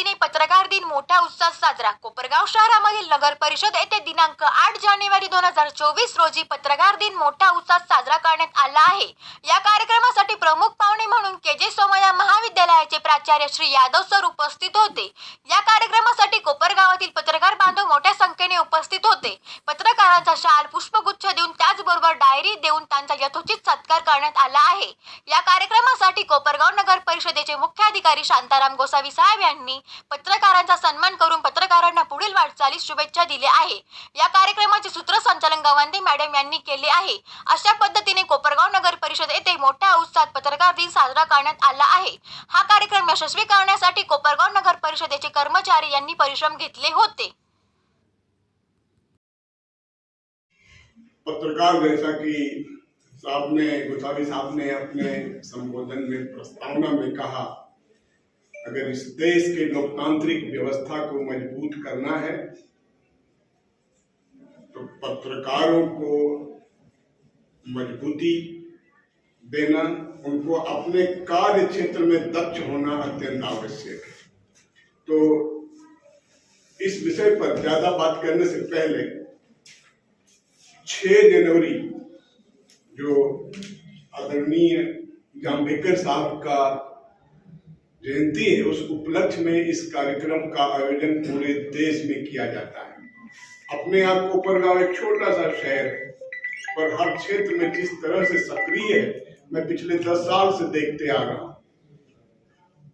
पद्धतीने पत्रकार दिन मोठ्या उत्साहात साजरा. कोपरगाव शहरामधील नगर परिषद येथे दिनांक आठ जानेवारी दोन हजार चोवीस रोजी पत्रकार दिन मोठ्या उत्साहात साजरा करण्यात आला आहे. या कार्यक्रमासाठी प्रमुख पाहुणे म्हणून के जे सोमया महाविद्यालयाचे प्राचार्य श्री यादव सर उपस्थित होते. या कार्यक्रमासाठी कोपरगावातील पत्रकार बांधव मोठ्या संख्येने उपस्थित होते. पत्रकारांचा शाल पुष्पगुच्छ देऊन त्याचबरोबर डायरी देऊन त्यांचा यथोचित सत्कार करण्यात आला आहे. या कार्यक्रमासाठी कोपरगाव नगर परिषदेचे मुख्याधिकारी शांताराम गोसावी साहेब यांनी पत्रकारांचा सन्मान करून पत्रकारांना पुढील वाटचालीस शुभेच्छा दिल्या आहे. या कार्यक्रमाचे सूत्रसंचालन गवंदे मॅडम यांनी केले आहे. अशा पद्धतीने कोपरगाव नगर परिषद येथे मोठ्या उत्साहात पत्रकार दिन साजरा करण्यात आला आहे. हा कार्यक्रम यशस्वी करण्यासाठी कोपरगाव नगर परिषदेचे कर्मचारी यांनी परिश्रम घेतले होते. पत्रकार जैसा कि साहब ने गोसावी साहब ने अपने संबोधन में प्रस्तावना में कहा अगर इस देश के लोकतांत्रिक व्यवस्था को मज़बूत करना है तो पत्रकारों को मजबूती देना, उनको अपने कार्य क्षेत्र में दक्ष होना अत्यंत आवश्यक है। तो इस विषय पर ज़्यादा बात करने से पहले 6 जनवरी, जो आदरणीय जाम्बेकर साहब का जयंती है, उस उपलक्ष्य में इस कार्यक्रम का आयोजन पूरे देश में किया जाता है। अपने आप कोपरगांव एक छोटा सा शहर है पर हर क्षेत्र में जिस तरह से सक्रिय है, मैं पिछले दस साल से देखते आ रहा हूँ।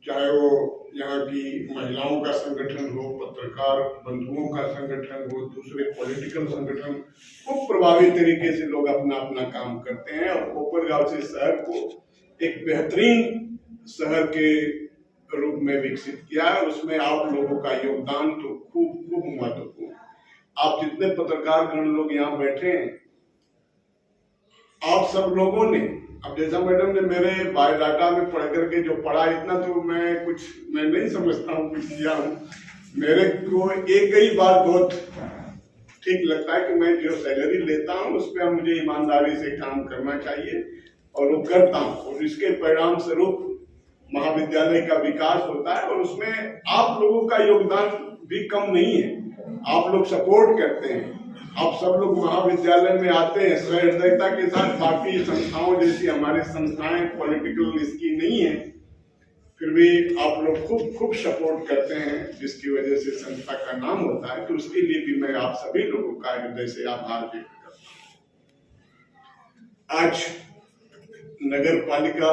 चाहे वो यहाँ की महिलाओं का संगठन हो, पत्रकार बंधुओं का संगठन हो, दूसरे पॉलिटिकल संगठन, खूब प्रभावी तरीके से लोग अपना अपना काम करते हैं और कोपरगांव से शहर को एक बेहतरीन शहर के रूप में विकसित किया है, उसमें आप लोगों का योगदान तो खूब खूब महत्वपूर्ण आप जितने पत्रकार गण लोग यहाँ बैठे हैं, आप सब लोगों ने, अब जैसा मैडम ने मेरे बायोडाटा में पढ़ करके जो पढ़ा, इतना तो मैं कुछ, मैं नहीं समझता हूँ, कुछ किया हूँ। मेरे को एक ही बात बहुत ठीक लगता है कि मैं जो सैलरी लेता हूँ, उस पर मुझे ईमानदारी से काम करना चाहिए और वो करता हूँ। और इसके परिणाम स्वरूप महाविद्यालय का विकास होता है और उसमें आप लोगों का योगदान भी कम नहीं है। आप लोग सपोर्ट करते हैं। आप सब लोग महाविद्यालय में आते हैं, सहृदयता के साथ बाकी संस्थाओं जैसी हमारी संस्थाएँ पॉलिटिकल इसकी नहीं है, फिर भी आप लोग खूब खूब सपोर्ट करते हैं, जिसकी वजह से संस्था का नाम होता है। तो उसके लिए भी मैं आप सभी लोगों का हृदय से आभार व्यक्त करता हूँ। आज नगर पालिका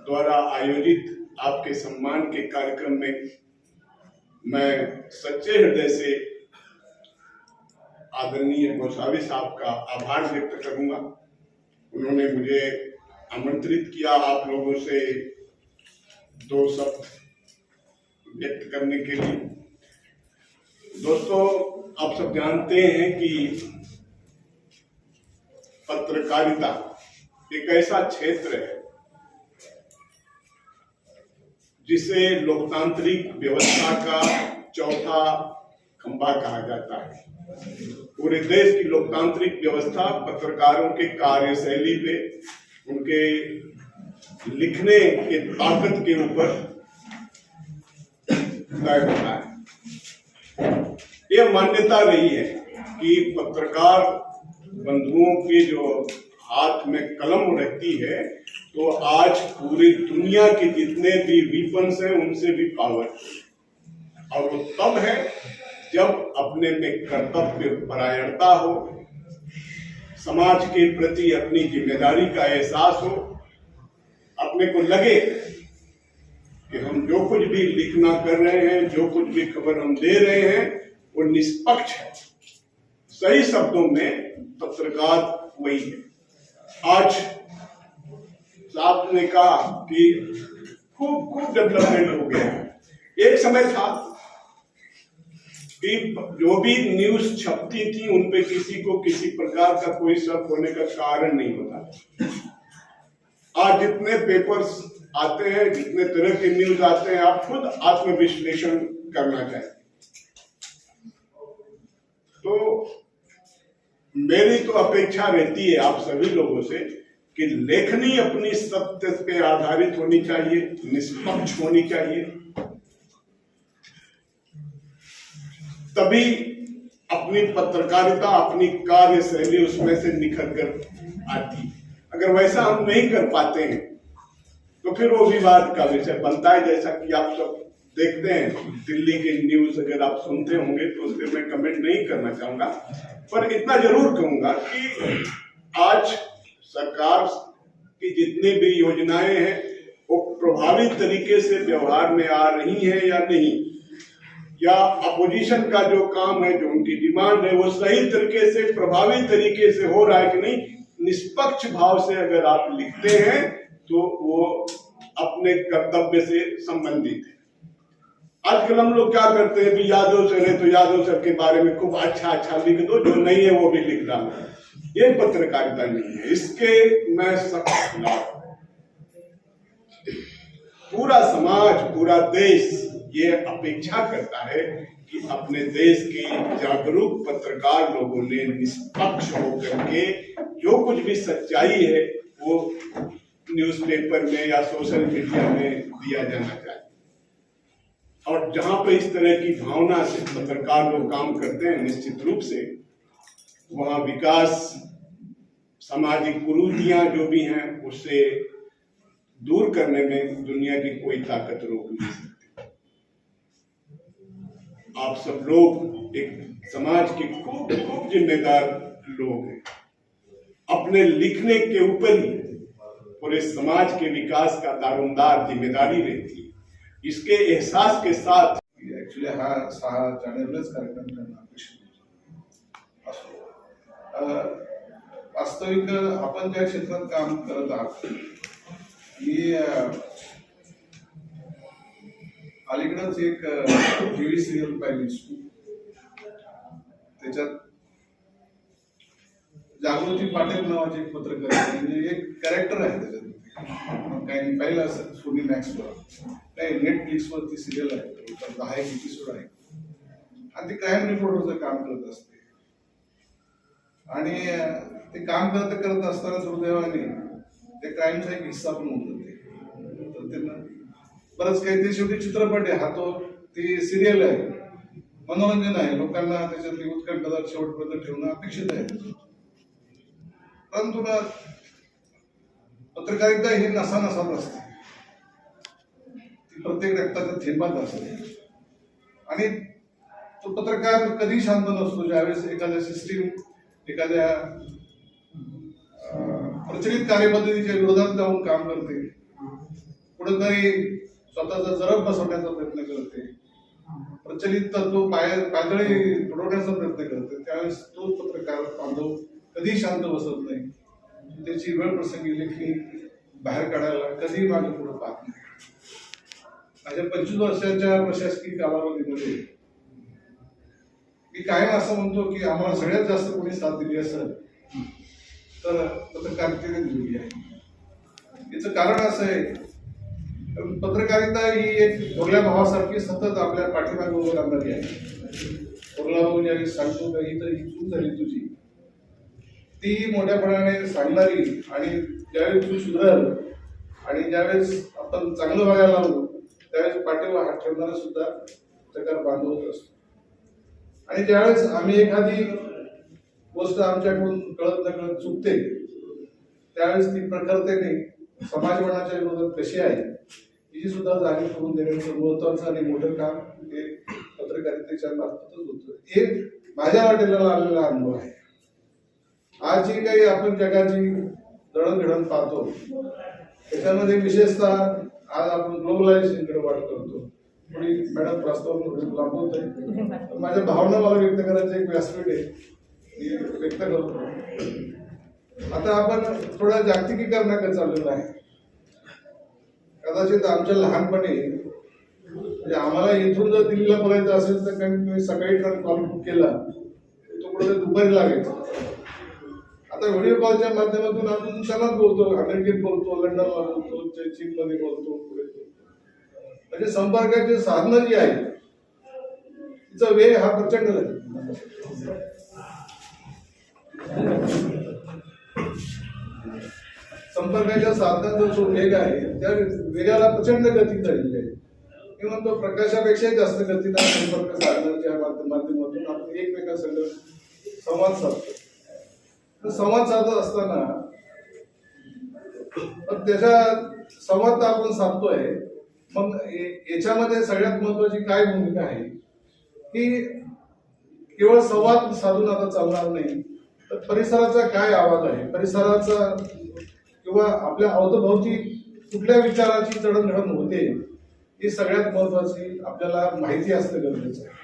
द्वारा आयोजित आपके सम्मान के कार्यक्रम में मैं सच्चे हृदय से आदरणीय गोसावी साहब का आभार व्यक्त करूँगा। उन्होंने मुझे आमंत्रित किया आप लोगों से दो शब्द व्यक्त करने के लिए। दोस्तों, आप सब जानते हैं कि पत्रकारिता एक ऐसा क्षेत्र है जिसे लोकतांत्रिक व्यवस्था का चौथा खंभा कहा जाता है। पूरे देश की लोकतांत्रिक व्यवस्था पत्रकारों के कार्यशैली पे, उनके लिखने के ताकत के ऊपर तय होता है। यह मान्यता रही है कि पत्रकार बंधुओं के जो हाथ में कलम रहती है तो आज पूरी दुनिया के जितने भी वीपन्स हैं, उनसे भी पावर और वो तब है जब अपने में कर्तव्य परायणता हो, समाज के प्रति अपनी ज़िम्मेदारी का एहसास हो, अपने को लगे कि हम जो कुछ भी लिखना कर रहे हैं, जो कुछ भी खबर हम दे रहे हैं, वो निष्पक्ष है। सही शब्दों में पत्रकार वही है। आज साहब ने कहा कि खूब खूब डेवलपमेंट हो गया एक समय था कि जो भी न्यूज़ छपती थी, उन पे किसी को किसी प्रकार का कोई शक होने का कारण नहीं होता आज जितने पेपर्स आते हैं, जितने तरह के न्यूज़ आते हैं, आप खुद आत्मविश्लेषण करना चाहिए तो मेरी तो अपेक्षा रहती है आप सभी लोगों से कि लेखनी अपनी सत्य पे आधारित होनी चाहिए, निष्पक्ष होनी चाहिए। तभी अपनी पत्रकारिता, अपनी कार्य शैली उसमें से निखर कर आती। अगर वैसा हम नहीं कर पाते हैं तो फिर वो विवाद का विषय बनता है। जैसा कि आप सब देखते हैं, दिल्ली के न्यूज़ अगर आप सुनते होंगे तो उस पर मैं कमेंट नहीं करना चाहूँगा। पर इतना ज़रूर कहूँगा कि आज सरकार की जितनी भी योजनाएँ हैं, वो प्रभावी तरीके से व्यवहार में आ रही हैं या नहीं? या अपोजिशन का जो काम है, जो उनकी डिमांड है, वो सही तरीके से, प्रभावी तरीके से हो रहा है कि नहीं? निष्पक्ष भाव से अगर आप लिखते हैं तो वो अपने कर्तव्य से संबंधित है। आजकल हम लोग क्या करते हैं यादव सर है तो यादव सर के बारे में खूब अच्छा अच्छा लिख दो, जो नहीं है वो भी लिख डालो ये पत्रकारिता नहीं है। इसके मैं सख्त खिलाफ पूरा समाज, पूरा देश ये अपेक्षा करता है कि अपने देश के जागरूक पत्रकार लोगों ने निष्पक्ष होकर के जो कुछ भी सच्चाई है, वो न्यूज़पेपर में या सोशल मीडिया में दिया जाना चाहिए। और जहाँ पे इस तरह की भावना से पत्रकार लोग काम करते हैं, निश्चित रूप से, वहाँ विकास, सामाजिक कुरूतियाँ जो भी हैं उससे दूर करने में दुनिया की कोई ताकत रोक नहीं सकती। आप सब लोग एक समाज के खूब खूब जिम्मेदार लोग हैं। अपने लिखने के ऊपर ही पूरे समाज के विकास का दारोमदार ज़िम्मेदारी रहती है। इसके एहसास के साथ। ऍक्च्युली हा सहा जानेवारीलाच कार्यक्रम करणं अपेक्षित असो. वास्तविक आपण ज्या क्षेत्रात काम करत आहात मी अलीकडंच एक टीव्ही सिरियल पाहिली त्याच्यात जागृती पाटील नावाची एक पत्रकार म्हणजे एक कॅरेक्टर आहे त्याच्यात. काही नाही पाहिलं असेल सोनी मॅक्सवर. नाही नेटफ्लिक्सवर ती सिरियल आहे दहा एक एपिसोड आहे. आणि ती क्राईम रिपोर्टरचं काम करत असते. आणि ते काम करत करत असताना दुर्दैवाने त्या क्राईमचा एक हिस्सा पण होऊन जाते. तर त्यांना बरंच काही ते शेवटी चित्रपट आहे. हा तो ती सिरियल आहे. मनोरंजन आहे. लोकांना त्याच्यातली उत्कंठता शेवटपर्यंत ठेवणं अपेक्षित आहे. परंतु ना पत्रकारिता ही नसा नसात असते. प्रत्येक रक्ताच्या थेंबात असते. आणि तो पत्रकार कधी शांत नसतो ज्यावेळेस एखाद्या सिस्टीम एखाद्या प्रचलित कार्यपद्धतीच्या विरोधात जाऊन काम करते. कुठेतरी स्वतःचा जरब बसवण्याचा प्रयत्न करते. प्रचलित तत्व पाय पातळी तुडवण्याचा प्रयत्न करते. त्यावेळेस तो पत्रकार बांधव कधी शांत बसत नाही. त्याची वेळ प्रसंगी लेखणी बाहेर काढायला कधी मागे पुढे पाहत नाही. माझ्या पंचवीस वर्षाच्या प्रशासकीय कालावधीमध्ये मी कायम असं म्हणतो की आम्हाला सगळ्यात जास्त कोणी साथ दिली असेल तर पत्रकारितेने दिलेली आहे. याचं कारण असं आहे पत्रकारिता ही एक थोरल्या भावासारखी सतत आपल्या पाठीमागे उभं राहणारी आहे. थोरला भाऊ ज्यावेळेस सांगतो का ही तर ही चूक झाली तुझी ती मोठ्यापणाने सांगणारी आणि ज्यावेळेस तू सुधार आणि ज्यावेळेस आपण चांगलं व्हायला लागलो त्यावेळेस पाठीवर हात ठेवणारा सुद्धा पत्रकार बांधवत असतो. आणि ज्यावेळेस आम्ही एखादी गोष्ट आमच्याकडून कळत न कळत चुकते. त्यावेळेस ती प्रखरतेने समाजवनाच्या विरोधात कशी आहे ही सुद्धा जाणीव करून देण्याचं महत्वाचं आणि मोठं काम हे पत्रकारितेच्या मार्फतच होतं. हे माझ्या वाटेला आलेला अनुभव आहे. आज जी काही आपण जगाची दळणघडण पाहतो त्याच्यामध्ये विशेषतः आज आपण ग्लोबलायझेशनकडे वाट करतो. थोडी मॅडम प्रस्ताव लांबवत आहे माझ्या भावना मला व्यक्त करायचं एक व्यासपीठ आहे. व्यक्त करतो. आता आपण थोडं जागतिकीकरणाकडे चाललेलो आहे. कदाचित आमच्या लहानपणी म्हणजे आम्हाला इथून जर दिल्लीला बोलायचं असेल तर कारण सकाळी ट्रक कॉल बुक केला तो कुठे दुपारी लागायचा. आता व्हिडिओ कॉलच्या माध्यमातून आपण क्षणात बोलतो अमेरिकेत बोलतो लंडनला बोलतो चीन मध्ये बोलतो म्हणजे संपर्काची साधनं जी आहे तिचा वेग हा प्रचंड संपर्काच्या साधनाचा जो वेग आहे त्या वेगाला प्रचंड गती झालेली आहे. किंवा तो प्रकाशापेक्षा जास्त गतीला संपर्क साधनाच्या माध्य- माध्यमातून आपण एकमेकांसंग संवाद साधतो. संवाद साधत असताना पण त्याच्या संवाद तर आपण साधतोय मग याच्यामध्ये सगळ्यात महत्वाची काय भूमिका आहे? की केवळ संवाद साधून आता चालणार नाही तर परिसराचा काय आवाज आहे? परिसराचा किंवा आपल्या अवतभोवती कुठल्या विचाराची चढणघडण होते ही सगळ्यात महत्वाची आपल्याला माहिती असणं गरजेचं आहे.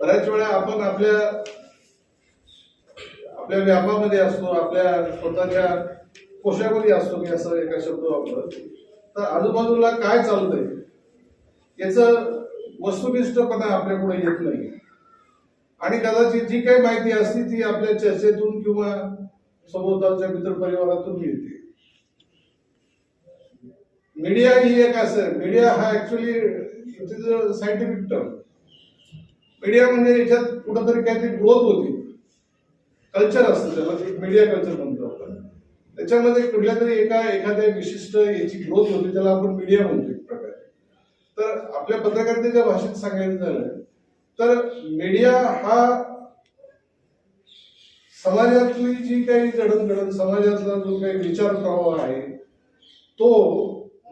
बऱ्याच वेळा आपण आपल्या आपल्या व्यापामध्ये असतो आपल्या स्वतःच्या कोशामध्ये असतो मी असं एका शब्द वापरत तर आजूबाजूला काय चालतंय? याचं वस्तुनिष्ठपणा आपल्या पुढे येत नाही. आणि कदाचित जी काही माहिती असते ती आपल्या चर्चेतून किंवा सभोवतालच्या मित्रपरिवारातून मिळते. मीडिया ही एक असं मीडिया हा actually it is a scientific term media म्हणजे याच्यात कुठंतरी काहीतरी ग्रोथ होती. कल्चर असतं त्याला एक मीडिया कल्चर म्हणतो आपण. त्याच्यामध्ये कुठल्या तरी एका एखाद्या विशिष्ट याची ग्रोथ होती त्याला आपण मीडिया म्हणतो एक प्रकारे. तर आपल्या पत्रकारितेच्या भाषेत सांगायचं झालं तर मीडिया हा समाजातली जी काही जडणघडण समाजातला जो काही विचार प्रवाह आहे तो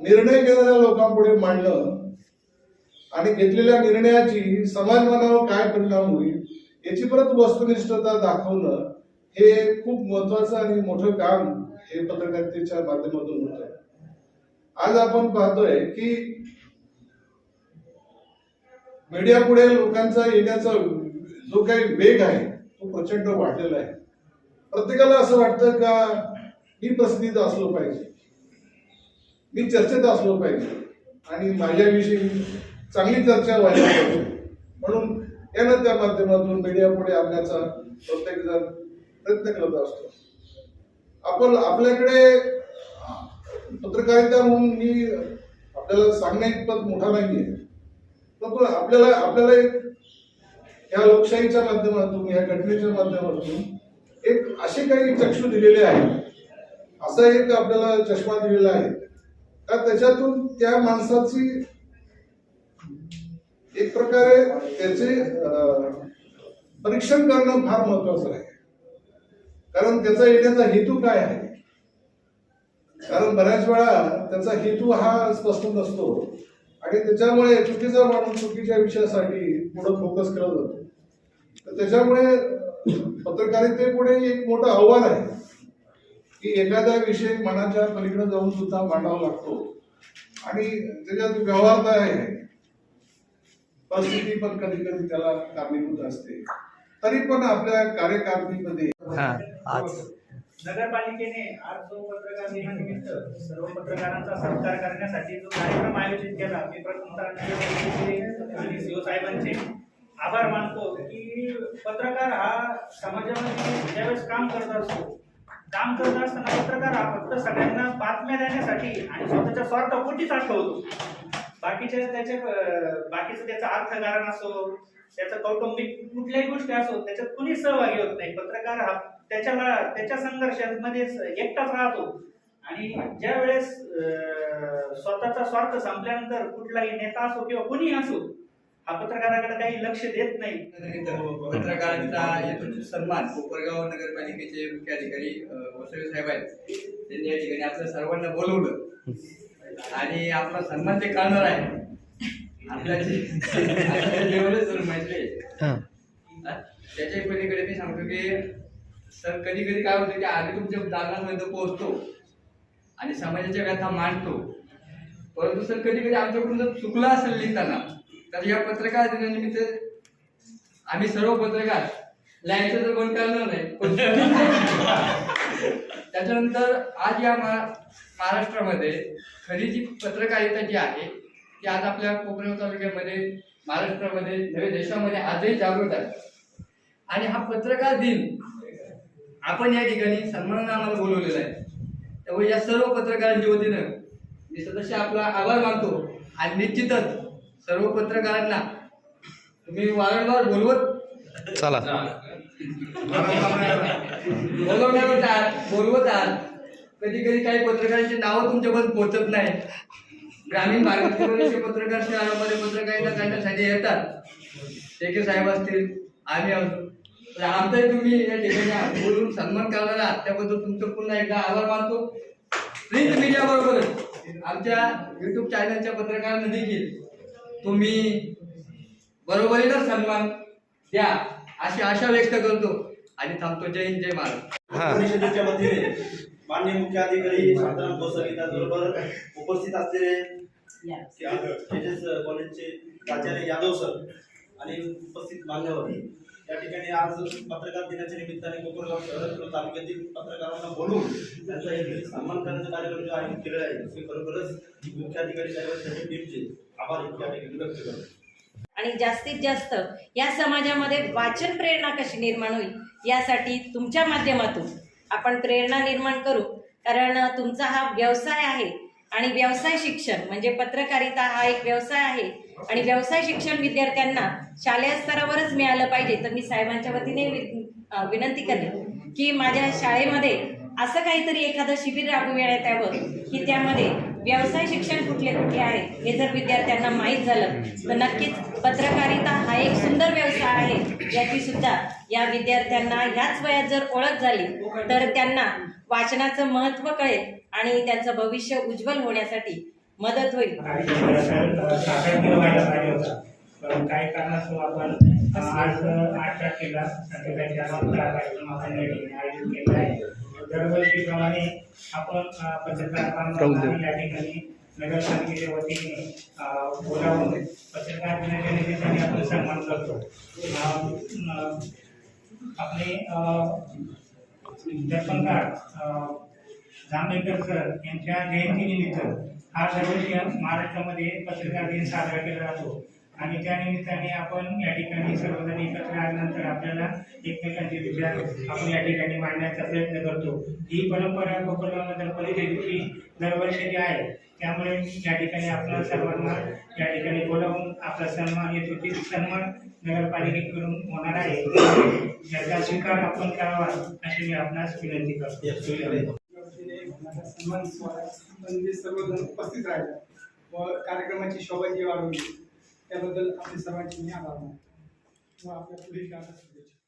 निर्णय घेणाऱ्या लोकांपुढे मांडणं आणि घेतलेल्या निर्णयाची समाज मनावर काय परिणाम होईल याची परत वस्तुनिष्ठता दाखवणं हे खूप महत्वाचं आणि मोठं काम हे पत्रकारितेच्या माध्यमातून होत आहे. आज आपण पाहतोय की मीडिया पुढे लोकांचा येण्याचा जो काही वेग आहे तो प्रचंड वाढलेला आहे. प्रत्येकाला असं वाटतं का मी प्रसिद्धीत असलो पाहिजे? मी चर्चेत असलो पाहिजे. आणि माझ्याविषयी चांगली चर्चा व्हायला पाहिजे म्हणून यानं त्या माध्यमातून मीडिया पुढे आणण्याचा प्रत्येक जण प्रयत्न करत असतो. आपण आपल्याकडे पत्रकारिता म्हणून मी आपल्याला सांगण्या इतपत मोठा नाहीये. परंतु आपल्याला आपल्याला एक या लोकशाहीच्या माध्यमातून या घटनेच्या माध्यमातून एक असे काही चक्षु दिलेले आहेत. असा एक आपल्याला चष्मा दिलेला आहे. का त्याच्यातून त्या माणसाची एक प्रकारे त्याचे परीक्षण करणं फार महत्वाचं आहे. कारण त्याचा येण्याचा हेतू काय आहे? कारण बऱ्याच वेळा त्याचा हेतू हा स्पष्ट नसतो. आणि त्याच्यामुळे चुकीचा माणूस चुकीच्या विषयासाठी पुढे फोकस केला जातो. तर त्याच्यामुळे पत्रकारितेपुढे एक मोठं आव्हान आहे की एखादा विषय मनाच्या पलीकडे जाऊन सुद्धा मांडावा लागतो. आणि त्याच्यात व्यवहारता आहे. परिस्थिती पण कधी कधी त्याला कारणीभूत असते. तरी पण आपल्या कार्यकारिणीमध्ये आज. नगरपालिकेने आज जो पत्रकार दिनानिमित्त सर्व पत्रकारांचा सत्कार करण्यासाठी जो कार्यक्रम आयोजित केला मी आणि सीओ साहेबांचे. आभार मानतो की पत्रकार हा समाजामध्ये ज्यावेळेस काम करत असतो काम करत असताना पत्रकार हा फक्त सगळ्यांना बातम्या देण्यासाठी आणि स्वतःच्या स्वार्थापोटीच आठवतो बाकीचे त्याचे बाकीचं त्याचं अर्थकारण असो त्याचं कौटुंबिक कुठल्याही गोष्टी असो त्याच्यात कुणी सहभागी होत नाही. पत्रकार हा त्याच्याला त्याच्या संघर्षामध्ये एकटाच राहतो. आणि ज्या वेळेस स्वतःचा स्वार्थ संपल्यानंतर कुठलाही नेता असो किंवा कुणी असो हा पत्रकाराकडे काही लक्ष देत नाही. पत्रकारांचा यथोचित सन्मान. कोपरगाव नगरपालिकेचे मुख्य अधिकारी अ, वसवे साहेब आहेत. त्यांनी या ठिकाणी आपल्या सर्वांना बोलवलं. आणि आपला सन्मान ते करणार आहे आपल्याची लेवलच जर म्हटले हा. त्याच्या पलीकडे मी सांगतो की सर कधी कधी काय होतं की आम्ही तुमच्या दालनामध्ये पोहोचतो आणि समाजाच्या व्यथा मांडतो. परंतु सर कधी कधी आमच्याकडून जर चुकलं असेल लिहिताना तर या पत्रकार दिनानिमित्त आम्ही सर्व पत्रकार लाईनचं तर बंद करणार नाही त्याच्यानंतर आज या महाराष्ट्रामध्ये खरी जी पत्रकारिता जी आहे ती आज आपल्या कोकण तालुक्यामध्ये महाराष्ट्रामध्ये नव्हे देशामध्ये आजही जागृत आहे. आणि हा पत्रकार दिन आपण या ठिकाणी सन्मानाने आम्हाला बोलवलेला आहे. त्यामुळे या सर्व पत्रकारांच्या वतीनं मी सदस्य आपला आभार मानतो. आणि निश्चितच सर्व पत्रकारांना तुम्ही वारंवार बोलवत चला. बोलवणार होतात बोलवत आहात. कधी कधी काही पत्रकारांची नावं तुमच्यापर्यंत पोहोचत नाही ग्रामीण भागातील बरेचसे पत्रकार शहरामध्ये पत्रकारिता करण्यासाठी येतात. टेके साहेब असतील आम्ही असो तर आमचाही तुम्ही या ठिकाणी बोलून सन्मान करणार आहात त्याबद्दल तुमचं पुन्हा एकदा आभार मानतो. प्रिंट मीडिया बरोबरच आमच्या युट्यूब चॅनलच्या पत्रकारांना देखील तुम्ही बरोबरीनं सन्मान द्या अशी आशा व्यक्त करतो. आणि थांबतो. जय हिंद जय महाराज परिषदेच्या वतीने माननीय मुख्य अधिकारी शांताराम गोसावी त्याचबरोबर उपस्थित असलेले तेजस कॉलेजचे प्राचार्य यादव सर आणि उपस्थित मान्यवर. या ठिकाणी आज पत्रकार दिनाच्या निमित्ताने कोपरगाव शहर तालुक्यातील पत्रकारांना बोलून त्यांचा एक सन्मान करण्याचा कार्यक्रम जो आयोजित केलेला आहे ते खरोखरच मुख्य अधिकारी साहेब त्यांच्या टीमचे आभार या ठिकाणी व्यक्त करतो. आणि जास्तीत जास्त या समाजामध्ये वाचन प्रेरणा कशी निर्माण होईल यासाठी तुमच्या माध्यमातून आपण प्रेरणा निर्माण करू. कारण तुमचा हा व्यवसाय आहे आणि व्यवसाय शिक्षण म्हणजे पत्रकारिता हा एक व्यवसाय आहे आणि व्यवसाय शिक्षण विद्यार्थ्यांना शालेय स्तरावरच मिळालं पाहिजे. तर मी साहेबांच्या वतीने वि- विनंती करेन की माझ्या शाळेमध्ये असं काहीतरी एखादं शिबिर राबविण्यात यावं की त्यामध्ये व्यवसाय शिक्षण कुठले कुठले आहेत हे जर विद्यार्थ्यांना माहीत झालं तर नक्कीच पत्रकारिता हा एक सुंदर व्यवसाय आहे. याची सुद्धा या विद्यार्थ्यांना ह्याच वयात जर ओळख झाली तर त्यांना वाचनाचं महत्त्व कळेल आणि त्यांचं भविष्य उज्ज्वल होण्यासाठी मदत होईल. काही कारणास्तव आपण आज आठ तारखेला कार्यक्रम आपण आयोजित केला आहे. दरवर्षीप्रमाणे आपण पत्रकार बांधवांना या ठिकाणी नगरपालिकेच्या वतीने बोलावून पत्रकार दिनाच्या आपण सन्मान करतो. आपले दर्पणकार जांभेकर सर यांच्या जयंतीनिमित्त हा दरवर्षी महाराष्ट्रामध्ये पत्रकार दिन साजरा केला जातो. आणि त्या निमित्ताने आपण या ठिकाणी सर्वजण एकत्र आल्यानंतर आपल्याला एकमेकांचे विचार आपण या ठिकाणी मांडण्याचा प्रयत्न करतो. ही परंपरा कोकणनगर परिषदेची दरवर्षी आहे त्यामुळे या ठिकाणी आपल्या सर्वांना या ठिकाणी बोलावून आपला सन्मान येतो सन्मान नगरपालिकेकडून होणार आहे. याचा स्वीकार आपण करावा अशी मी आपणास विनंती करतो. सन्मान म्हणजे सर्वजण उपस्थित राहिले. व कार्यक्रमाची शोभा जी वाढवली. त्याबद्दल आपले सर्वांचे मी आभार मानतो. व आपल्या पुढील काळात शुभेच्छा